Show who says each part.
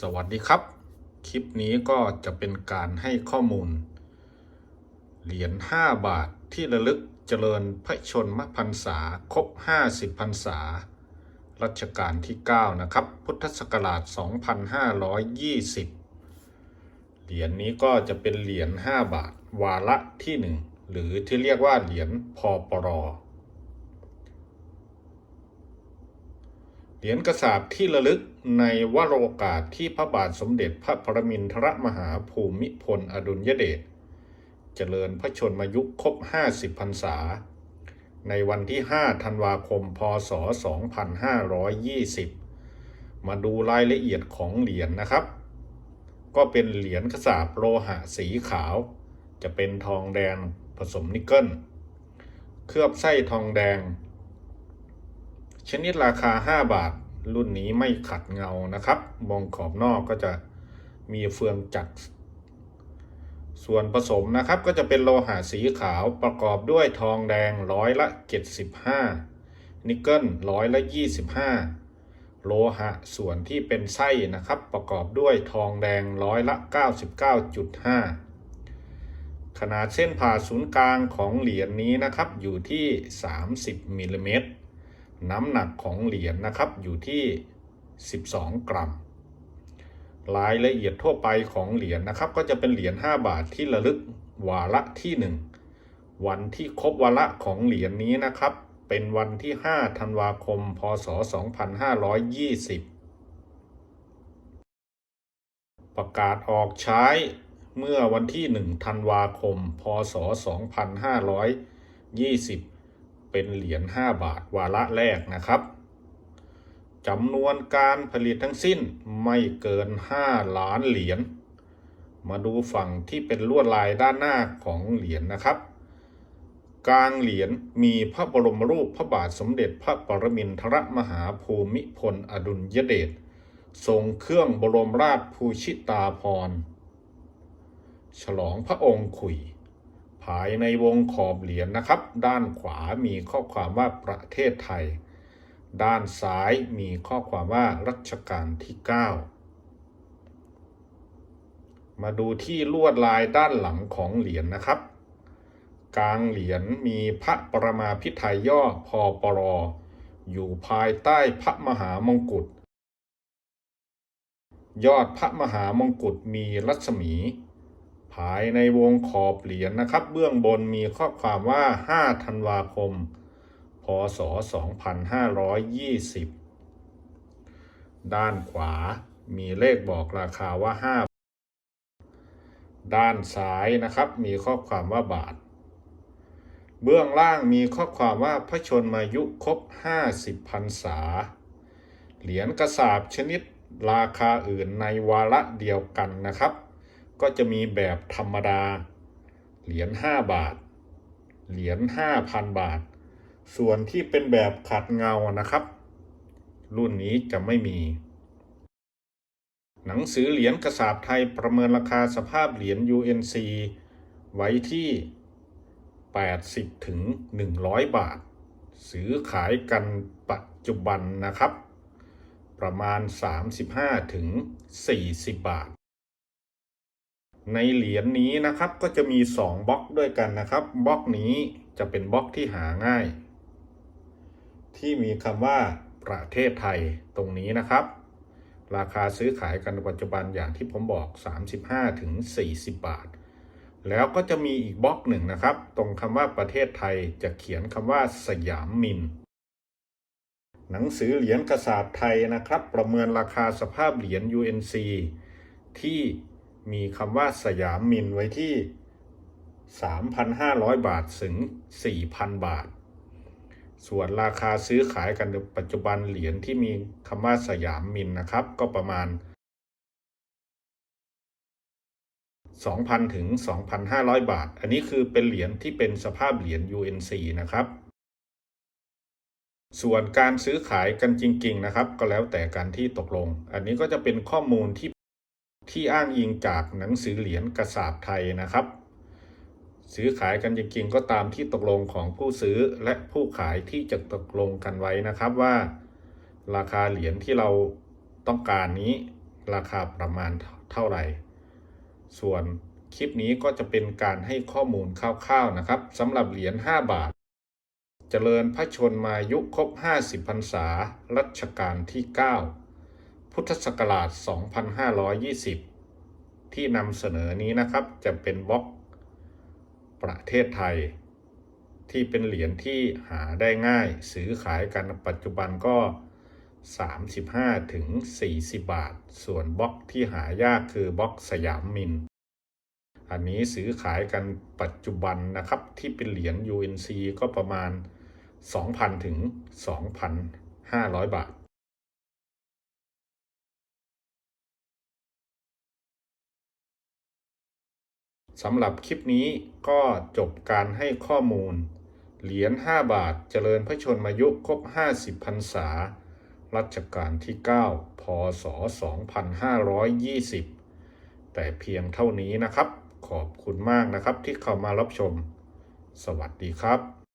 Speaker 1: สวัสดีครับ คลิปนี้ก็จะเป็นการให้ข้อมูล เหรียญ 5 บาทที่ระลึกเจริญพระชนมพรรษาครบ 50พรรษา รัชกาลที่ 9 นะครับ พุทธศักราช 2520 เหรียญนี้ก็จะเป็นเหรียญ 5 บาท วาระที่ 1 หรือที่เรียกว่าเหรียญพอปร เหรียญกระสาบที่ระลึกในวโรกาสที่พระบาทสมเด็จพระปรมินทรมหาภูมิพลอดุลยเดชเจริญพระชนมายุครบ 50พรรษา ในวันที่ 5 ธันวาคม พศ 2520 มาดูรายละเอียดของเหรียญนะครับ ก็เป็นเหรียญกระสาบโลหะสีขาว จะเป็นทองแดงผสมนิกเกิล เคลือบไส้ทองแดง ชนิดราคา 5 บาท รุ่นนี้ไม่ขัดเงานะครับ มองขอบนอกก็จะมีเฟืองจักรส่วนผสมนะครับก็จะเป็นโลหะสีขาวประกอบด้วยทองแดงร้อยละ 75 นิกเกิลร้อยละ 25 โลหะส่วนที่เป็นไส้นะครับ ประกอบด้วยทองแดงร้อยละ 99.5 ขนาดเส้นผ่าศูนย์กลางของเหรียญนี้นะครับอยู่ที่ 30มิลลิเมตร น้ำหนักของเหรียญนะครับอยู่ที่ 12 กรัม รายละเอียดทั่วไปของเหรียญนะครับ ก็จะเป็นเหรียญ5บาทที่ระลึกวาระที่ 1 วันที่ครบวาระของเหรียญนี้นะครับ เป็นวันที่ 5 ธันวาคม พศ 2520 ประกาศออกใช้เมื่อวันที่ 1 ธันวาคม พศ 2520 เป็นเหรียญ 5 บาทวาระแรกนะครับจำนวนการผลิตทั้งสิ้นไม่เกิน 5 ล้านเหรียญ มาดูฝั่งที่เป็นลวดลายด้านหน้าของเหรียญนะครับ กลางเหรียญมีพระบรมรูปพระบาทสมเด็จพระปรมินทรมหาภูมิพลอดุลยเดช ทรงเครื่องบรมราชภูชิตาภรณ์ ฉลองพระองค์ขุย ภายในวงขอบเหรียญนะครับ ด้านขวามีข้อความว่าประเทศไทย ด้านซ้ายมีข้อความว่ารัชกาลที่ 9 มาดูที่ลวดลายด้านหลังของเหรียญนะครับ กลางเหรียญมีพระประมาพิไทยย่อพอปรอยู่ภายใต้พระมหามงกุฎยอดพระมหามงกุฎมีรัศมี ภายในวงขอบเหรียญนะครับ เบื้องบนมีข้อความว่า 5 ธันวาคม พศ 2520 ด้านขวามีเลขบอกราคาว่า 5 ด้านซ้ายนะครับ มีข้อความว่าบาท เบื้องล่างมีข้อความว่าพระชนมายุครบ 50พรรษา เหรียญกระสาบชนิดราคาอื่นในวาระเดียวกันนะครับ ก็จะมีแบบธรรมดา เหรียญ5บาท เหรียญ5,000 บาท ส่วนที่เป็นแบบขัดเงานะครับ รุ่นนี้จะไม่มี หนังสือเหรียญกระสาบไทยประเมินราคาสภาพเหรียญ UNC ไว้ที่ 80ถึง100 บาท ซื้อขายกันปัจจุบันนะครับ ประมาณ 35ถึง40 บาท ในเหรียญนี้นะครับก็จะมี 2บล็อกด้วยกันนะครับบล็อกนี้จะเป็นบล็อกที่หาง่าย ที่มีคำว่าประเทศไทยตรงนี้นะครับ ราคาซื้อขายกันปัจจุบันอย่างที่ผมบอก 35ถึง40 บาท แล้วก็จะมีอีกบล็อกหนึ่งนะครับ ตรงคำว่าประเทศไทยจะเขียนคำว่าสยามมินหนังสือเหรียญกระสาบไทยนะครับ ประเมินราคาสภาพเหรียญ UNC ที่ มีคำว่าสยามมินไว้ที่ 3,500 บาทถึง 4,000 บาท ส่วนราคาซื้อขายกันปัจจุบันเหรียญที่มีคำว่าสยามมินนะครับ ก็ประมาณ 2,000 ถึง 2,500 บาท อันนี้คือเป็นเหรียญที่เป็นสภาพเหรียญ UNC นะครับส่วนการซื้อขายกันจริง ๆ นะครับ ก็แล้วแต่การที่ตกลง อันนี้ก็จะเป็นข้อมูลที่ ที่อ้างอิงจากหนังสือเหรียญกระสาบไทยนะครับ ซื้อขายกันจริงๆก็ตามที่ตกลงของผู้ซื้อและผู้ขายที่จะตกลงกันไว้นะครับว่า ราคาเหรียญที่เราต้องการนี้ราคาประมาณเท่าไหร่ ส่วนคลิปนี้ก็จะเป็นการให้ข้อมูลคร่าวๆนะครับสำหรับเหรียญ 5 บาท เจริญพระชนมายุครบ 50พรรษารัชกาลที่ 9 พุทธศักราช 2520 ที่นำเสนอนี้นะครับจะเป็นบล็อกประเทศไทย ที่เป็นเหรียญที่หาได้ง่ายซื้อขายกันปัจจุบันก็ 35ถึง40 บาท ส่วนบล็อกที่หายากคือบล็อกสยามมิน อันนี้ซื้อขายกันปัจจุบันนะครับที่เป็นเหรียญ UNC ก็ประมาณ 2,000ถึง2,500 บาท สำหรับคลิปนี้ก็จบการให้ข้อมูล เหรียญ 5 บาทเจริญพระชนมายุครบ 50พรรษา รัชกาลที่ 9 พศ 2520 แต่เพียงเท่านี้นะครับ ขอบคุณมากนะครับที่เข้ามารับชม สวัสดีครับ